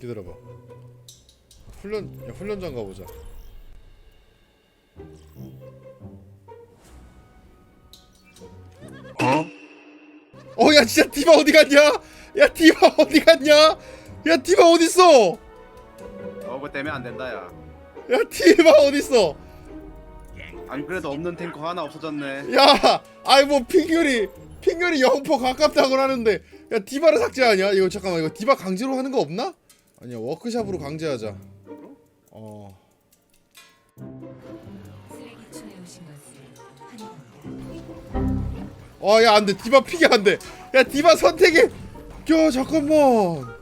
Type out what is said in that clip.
기다려봐. 훈련 야, 훈련장 가보자. 어? 야 진짜 디바 어디 갔냐? 야 디바 어디 갔냐? 야 디바 어디 있어? 어그 때문에 안 된다 야. 야 디바 어디 있어? 안 그래도 없는 탱커 하나 없어졌네. 야, 아이 뭐 핑결이 핑결이 영포 가깝다고 하는데 야 디바를 삭제하냐? 이거 잠깐만 이거 디바 강제로 하는 거 없나? 아니야 워크샵으로 강제하자. 어. 쓰레기촌에 오신 것을 환영합니다. 어, 야, 안 돼. 디바 픽이 안 돼. 야, 디바 선택이. 야, 잠깐만.